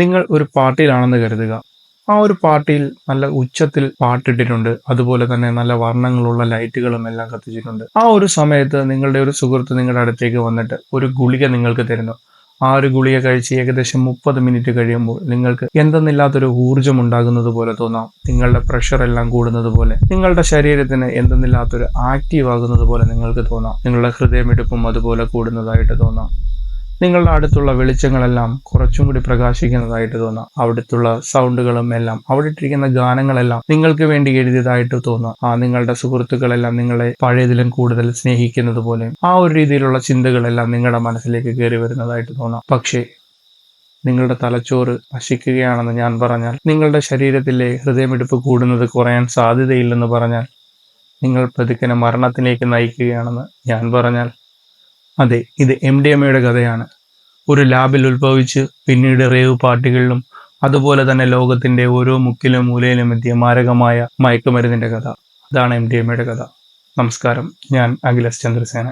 നിങ്ങൾ ഒരു പാർട്ടിയിലാണെന്ന് കരുതുക. ആ ഒരു പാർട്ടിയിൽ നല്ല ഉച്ചത്തിൽ പാട്ടിട്ടിട്ടുണ്ട്. അതുപോലെ തന്നെ നല്ല വർണങ്ങളുള്ള ലൈറ്റുകളും എല്ലാം കത്തിച്ചിട്ടുണ്ട്. ആ ഒരു സമയത്ത് നിങ്ങളുടെ ഒരു സുഹൃത്ത് നിങ്ങളുടെ അടുത്തേക്ക് വന്നിട്ട് ഒരു ഗുളിക നിങ്ങൾക്ക് തരുന്നു. ആ ഒരു ഗുളിക കഴിച്ച് ഏകദേശം മുപ്പത് മിനിറ്റ് കഴിയുമ്പോൾ നിങ്ങൾക്ക് എന്തെന്നില്ലാത്തൊരു ഊർജം ഉണ്ടാകുന്നത് പോലെ തോന്നാം. നിങ്ങളുടെ പ്രഷർ എല്ലാം കൂടുന്നത് പോലെ നിങ്ങളുടെ ശരീരത്തിന് എന്തെന്നില്ലാത്തൊരു ആക്റ്റീവ് ആകുന്നത് പോലെ നിങ്ങൾക്ക് തോന്നാം. നിങ്ങളുടെ ഹൃദയമിടിപ്പും അതുപോലെ കൂടുന്നതായിട്ട് തോന്നാം. നിങ്ങളുടെ അടുത്തുള്ള വെളിച്ചങ്ങളെല്ലാം കുറച്ചും കൂടി പ്രകാശിക്കുന്നതായിട്ട് തോന്നാം. അവിടുത്തുള്ള സൗണ്ടുകളും എല്ലാം അവിടെ ഇട്ടിരിക്കുന്ന ഗാനങ്ങളെല്ലാം നിങ്ങൾക്ക് വേണ്ടി എഴുതിയതായിട്ട് തോന്നാം. ആ നിങ്ങളുടെ സുഹൃത്തുക്കളെല്ലാം നിങ്ങളെ പഴയതിലും കൂടുതൽ സ്നേഹിക്കുന്നത് പോലെ ആ ഒരു രീതിയിലുള്ള ചിന്തകളെല്ലാം നിങ്ങളുടെ മനസ്സിലേക്ക് കയറി വരുന്നതായിട്ട് തോന്നാം. പക്ഷേ നിങ്ങളുടെ തലച്ചോറ് നശിക്കുകയാണെന്ന് ഞാൻ പറഞ്ഞാൽ നിങ്ങളുടെ ശരീരത്തിലെ ഹൃദയമിടിപ്പ് കൂടുന്നത് കുറയാൻ സാധ്യതയില്ലെന്ന് പറഞ്ഞാൽ നിങ്ങൾ പതുക്കനെ മരണത്തിലേക്ക് നയിക്കുകയാണെന്ന് ഞാൻ പറഞ്ഞാൽ അതെ ഇത് എം ഡി എമ്മയുടെ കഥയാണ്. ഒരു ലാബിൽ ഉത്ഭവിച്ച് പിന്നീട് റേവ് പാർട്ടികളിലും അതുപോലെ തന്നെ ലോകത്തിന്റെ ഓരോ മുക്കിലും മൂലയിലും എത്തിയ മാരകമായ മയക്കുമരുന്നിന്റെ കഥ. അതാണ് എം ഡി എമ്മയുടെ കഥ. നമസ്കാരം. ഞാൻ അഖിലസ് ചന്ദ്രസേന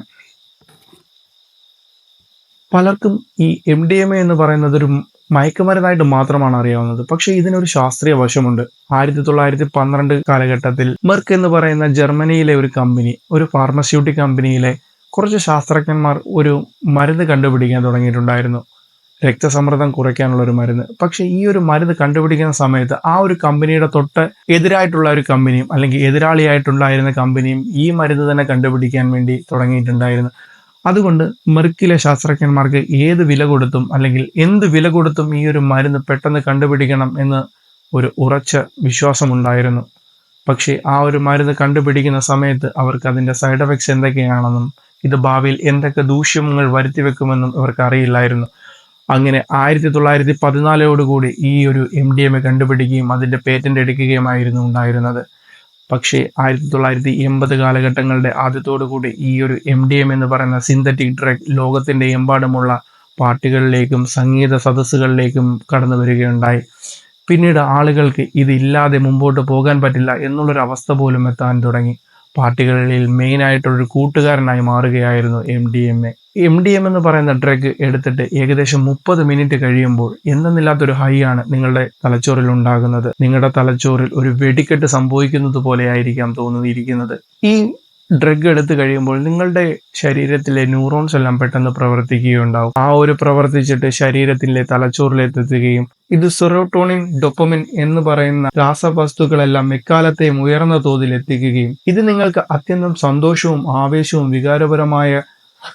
പലർക്കും ഈ എം ഡി എം എ എന്ന് പറയുന്നത് ഒരു മയക്കുമരുന്നായിട്ട് മാത്രമാണ് അറിയാവുന്നത്. പക്ഷെ ഇതിനൊരു ശാസ്ത്രീയ വശമുണ്ട്. ആയിരത്തി തൊള്ളായിരത്തി പന്ത്രണ്ട് കാലഘട്ടത്തിൽ മെർക്ക് എന്ന് പറയുന്ന ജർമ്മനിയിലെ ഒരു കമ്പനി ഒരു ഫാർമസ്യൂട്ടിക് കമ്പനിയിലെ കുറച്ച് ശാസ്ത്രജ്ഞന്മാർ ഒരു മരുന്ന് കണ്ടുപിടിക്കാൻ തുടങ്ങിയിട്ടുണ്ടായിരുന്നു. രക്തസമ്മർദ്ദം കുറയ്ക്കാനുള്ള ഒരു മരുന്ന്. പക്ഷേ ഈ ഒരു മരുന്ന് കണ്ടുപിടിക്കുന്ന സമയത്ത് ആ ഒരു കമ്പനിയുടെ തൊട്ട് എതിരായിട്ടുള്ള ഒരു കമ്പനിയും അല്ലെങ്കിൽ എതിരാളിയായിട്ടുണ്ടായിരുന്ന കമ്പനിയും ഈ മരുന്ന് തന്നെ കണ്ടുപിടിക്കാൻ വേണ്ടി തുടങ്ങിയിട്ടുണ്ടായിരുന്നു. അതുകൊണ്ട് മെർക്കിലെ ശാസ്ത്രജ്ഞന്മാർക്ക് ഏത് വില കൊടുത്തും അല്ലെങ്കിൽ എന്ത് വില കൊടുത്തും ഈ ഒരു മരുന്ന് പെട്ടെന്ന് കണ്ടുപിടിക്കണം എന്ന് ഒരു ഉറച്ച വിശ്വാസമുണ്ടായിരുന്നു. പക്ഷേ ആ ഒരു മരുന്ന് കണ്ടുപിടിക്കുന്ന സമയത്ത് അവർക്ക് അതിന്റെ സൈഡ് എഫക്ട്സ് എന്തൊക്കെയാണെന്നും ഇത് ഭാവിയിൽ എന്തൊക്കെ ദൂഷ്യങ്ങൾ വരുത്തി വെക്കുമെന്നും ഇവർക്ക് അറിയില്ലായിരുന്നു. അങ്ങനെ ആയിരത്തി തൊള്ളായിരത്തി പതിനാലോടുകൂടി ഈ ഒരു എം ഡി എം എ കണ്ടുപിടിക്കുകയും അതിന്റെ പേറ്റന്റ് എടുക്കുകയുമായിരുന്നു ഉണ്ടായിരുന്നത്. പക്ഷേ ആയിരത്തി തൊള്ളായിരത്തി എൺപത് കാലഘട്ടങ്ങളുടെ ആദ്യത്തോടു കൂടി ഈ ഒരു എം ഡി എം എന്ന് പറയുന്ന സിന്തറ്റിക് ഡ്രഗ് ലോകത്തിന്റെ എമ്പാടുമുള്ള പാർട്ടികളിലേക്കും സംഗീത സദസ്സുകളിലേക്കും കടന്നു വരികയുണ്ടായി. പിന്നീട് ആളുകൾക്ക് ഇതില്ലാതെ മുമ്പോട്ട് പോകാൻ പറ്റില്ല എന്നുള്ളൊരു അവസ്ഥ പോലും എത്താൻ തുടങ്ങി. പാർട്ടികളിൽ മെയിൻ ആയിട്ടുള്ളൊരു കൂട്ടുകാരനായി മാറുകയായിരുന്നു M D M A M D M എന്ന് പറയുന്ന ഡ്രഗ് എടുത്തിട്ട് ഏകദേശം മുപ്പത് മിനിറ്റ് കഴിയുമ്പോൾ എന്തെന്നില്ലാത്തൊരു ഹൈ ആണ് നിങ്ങളുടെ തലച്ചോറിൽ ഉണ്ടാകുന്നത്. നിങ്ങളുടെ തലച്ചോറിൽ ഒരു വെടിക്കെട്ട് സംഭവിക്കുന്നത് പോലെയായിരിക്കാം തോന്നിയിരിക്കുന്നത്. ഈ ഡ്രഗ് എടുത്തു കഴിയുമ്പോൾ നിങ്ങളുടെ ശരീരത്തിലെ ന്യൂറോൺസ് എല്ലാം പെട്ടെന്ന് പ്രവർത്തിക്കുകയുണ്ടാവും. ആ ഒരു പ്രവർത്തിച്ചിട്ട് ശരീരത്തിലെ തലച്ചോറിലെത്തുകയും ഇത് സെറോട്ടോണിൻ ഡൊപ്പമിൻ എന്ന് പറയുന്ന രാസവസ്തുക്കളെല്ലാം എക്കാലത്തെയും ഉയർന്ന തോതിൽ എത്തിക്കുകയും ഇത് നിങ്ങൾക്ക് അത്യന്തം സന്തോഷവും ആവേശവും വികാരപരമായ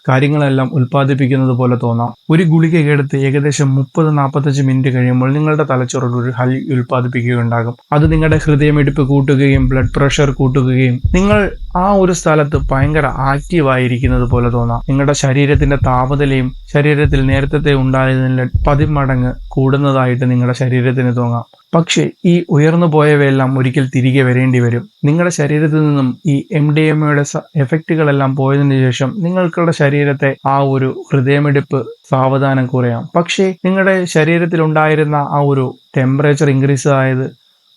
കാര്യങ്ങളെല്ലാം ഉൽപ്പാദിപ്പിക്കുന്നത് പോലെ തോന്നാം. ഒരു ഗുളിക എടുത്ത് ഏകദേശം മുപ്പത് നാൽപ്പത്തഞ്ച് മിനിറ്റ് കഴിയുമ്പോൾ നിങ്ങളുടെ തലച്ചോറിൽ ഒരു ഹൈ ഉൽപ്പാദിപ്പിക്കുകയുണ്ടാകും. അത് നിങ്ങളുടെ ഹൃദയമിടിപ്പ് കൂട്ടുകയും ബ്ലഡ് പ്രഷർ കൂട്ടുകയും നിങ്ങൾ ആ ഒരു സ്ഥലത്ത് ഭയങ്കര ആക്റ്റീവ് ആയിരിക്കുന്നത് പോലെ തോന്നാം. നിങ്ങളുടെ ശരീരത്തിന്റെ താപനിലയും ശരീരത്തിൽ നേരത്തെ ഉണ്ടായതിന്റെ പതിമടങ്ങ് കൂടുന്നതായിട്ട് നിങ്ങളുടെ ശരീരത്തിന് തോന്നാം. പക്ഷേ ഈ ഉയർന്നു പോയവയെല്ലാം ഒരിക്കൽ തിരികെ വരേണ്ടി വരും. നിങ്ങളുടെ ശരീരത്തിൽ നിന്നും ഈ എം ഡി എം എയുടെ എഫക്റ്റുകളെല്ലാം പോയതിനു ശേഷം നിങ്ങൾക്കുള്ള ശരീരത്തെ ആ ഒരു ഹൃദയമിടിപ്പ് സാവധാനം കുറയാം. പക്ഷേ നിങ്ങളുടെ ശരീരത്തിൽ ഉണ്ടായിരുന്ന ആ ഒരു ടെമ്പറേച്ചർ ഇൻക്രീസ് ആയത്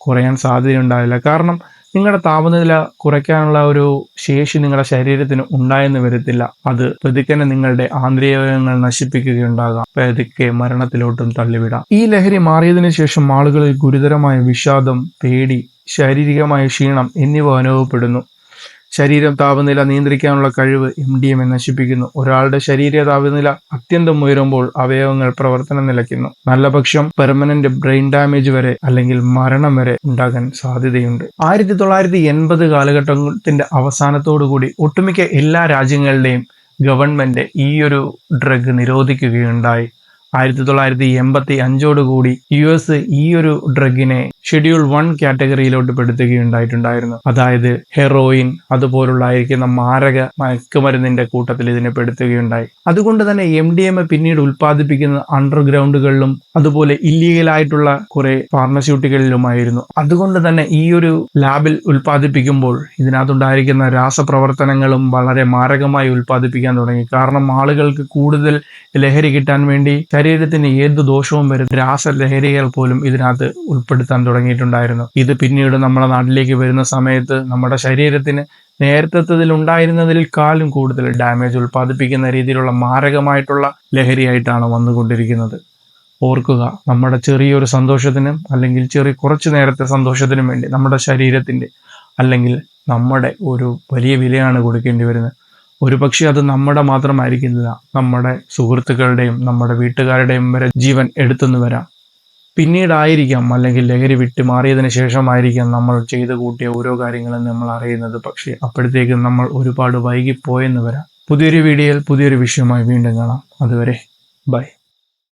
കുറയാൻ സാധ്യതയുണ്ടാവില്ല. കാരണം നിങ്ങളുടെ താപനില കുറയ്ക്കാനുള്ള ഒരു ശേഷി നിങ്ങളുടെ ശരീരത്തിന് ഉണ്ടായെന്ന് വരത്തില്ല. അത് പതുക്കനെ നിങ്ങളുടെ ആന്തരികങ്ങൾ നശിപ്പിക്കുകയുണ്ടാകാം. പതുക്കെ മരണത്തിലോട്ടും തള്ളിവിടാം. ഈ ലഹരി മാറിയതിനു ശേഷം ആളുകളിൽ ഗുരുതരമായ വിഷാദം പേടി ശാരീരികമായ ക്ഷീണം എന്നിവ അനുഭവപ്പെടുന്നു. ശരീരം താപനില നിയന്ത്രിക്കാനുള്ള കഴിവ് എം ഡി എം നശിപ്പിക്കുന്നു. ഒരാളുടെ ശരീര താപനില അത്യന്തം ഉയരുമ്പോൾ അവയവങ്ങൾ പ്രവർത്തനം നിലയ്ക്കുന്നു. നല്ല പക്ഷം പെർമനന്റ് ബ്രെയിൻ ഡാമേജ് വരെ അല്ലെങ്കിൽ മരണം വരെ ഉണ്ടാകാൻ സാധ്യതയുണ്ട്. ആയിരത്തി തൊള്ളായിരത്തി എൺപത് കാലഘട്ടത്തിന്റെ അവസാനത്തോടുകൂടി ഒട്ടുമിക്ക എല്ലാ രാജ്യങ്ങളുടെയും ഗവൺമെന്റ് ഈ ഒരു ഡ്രഗ് നിരോധിക്കുകയുണ്ടായി. ആയിരത്തി തൊള്ളായിരത്തി എൺപത്തി അഞ്ചോടുകൂടി യു എസ് ഈ ഒരു ഡ്രഗിനെ ഷെഡ്യൂൾ വൺ കാറ്റഗറിയിലോട്ട് പെടുത്തുകയുണ്ടായിട്ടുണ്ടായിരുന്നു. അതായത് ഹെറോയിൻ അതുപോലുള്ളായിരിക്കുന്ന മാരക മയക്കുമരുന്നിന്റെ കൂട്ടത്തിൽ ഇതിനെ പെടുത്തുകയുണ്ടായി. അതുകൊണ്ട് തന്നെ എം ഡി എം പിന്നീട് ഉൽപ്പാദിപ്പിക്കുന്ന അണ്ടർഗ്രൗണ്ടുകളിലും അതുപോലെ ഇല്ലീഗലായിട്ടുള്ള കുറെ ഫാർമസ്യൂട്ടിക്കലിലുമായിരുന്നു അതുകൊണ്ട് തന്നെ ഈ ഒരു ലാബിൽ ഉൽപ്പാദിപ്പിക്കുമ്പോൾ ഇതിനകത്തുണ്ടായിരിക്കുന്ന രാസപ്രവർത്തനങ്ങളും വളരെ മാരകമായി ഉൽപ്പാദിപ്പിക്കാൻ തുടങ്ങി. കാരണം ആളുകൾക്ക് കൂടുതൽ ലഹരി കിട്ടാൻ വേണ്ടി ശരീരത്തിന് ഏത് ദോഷവും വരും രാസലഹരികൾ പോലും ഇതിനകത്ത് ഉൾപ്പെടുത്താൻ തുടങ്ങിയിട്ടുണ്ടായിരുന്നു. ഇത് പിന്നീട് നമ്മുടെ നാട്ടിലേക്ക് വരുന്ന സമയത്ത് നമ്മുടെ ശരീരത്തിന് ഉണ്ടായിരുന്നതിൽ കാലും കൂടുതൽ ഡാമേജ് ഉൽപ്പാദിപ്പിക്കുന്ന രീതിയിലുള്ള മാരകമായിട്ടുള്ള ലഹരിയായിട്ടാണ് വന്നുകൊണ്ടിരിക്കുന്നത്. ഓർക്കുക നമ്മുടെ ചെറിയൊരു സന്തോഷത്തിനും അല്ലെങ്കിൽ ചെറിയ കുറച്ച് നേരത്തെ സന്തോഷത്തിനും വേണ്ടി നമ്മുടെ ശരീരത്തിന്റെ അല്ലെങ്കിൽ നമ്മുടെ ഒരു വലിയ വിലയാണ് കൊടുക്കേണ്ടി വരുന്നത്. ഒരു പക്ഷേ അത് നമ്മുടെ മാത്രമായിരിക്കില്ല. നമ്മുടെ സുഹൃത്തുക്കളുടെയും നമ്മുടെ വീട്ടുകാരുടെയും വരെ ജീവൻ എടുത്തെന്ന് വരാം. പിന്നീടായിരിക്കാം അല്ലെങ്കിൽ ലഹരി വിട്ട് മാറിയതിന് ശേഷമായിരിക്കാം നമ്മൾ ചെയ്തു കൂട്ടിയ ഓരോ കാര്യങ്ങളും നമ്മൾ അറിയുന്നത്. പക്ഷേ അപ്പോഴത്തേക്കും നമ്മൾ ഒരുപാട് വൈകിപ്പോയെന്ന് വരാം. പുതിയൊരു വീഡിയോയിൽ പുതിയൊരു വിഷയമായി വീണ്ടും കാണാം. അതുവരെ ബൈ.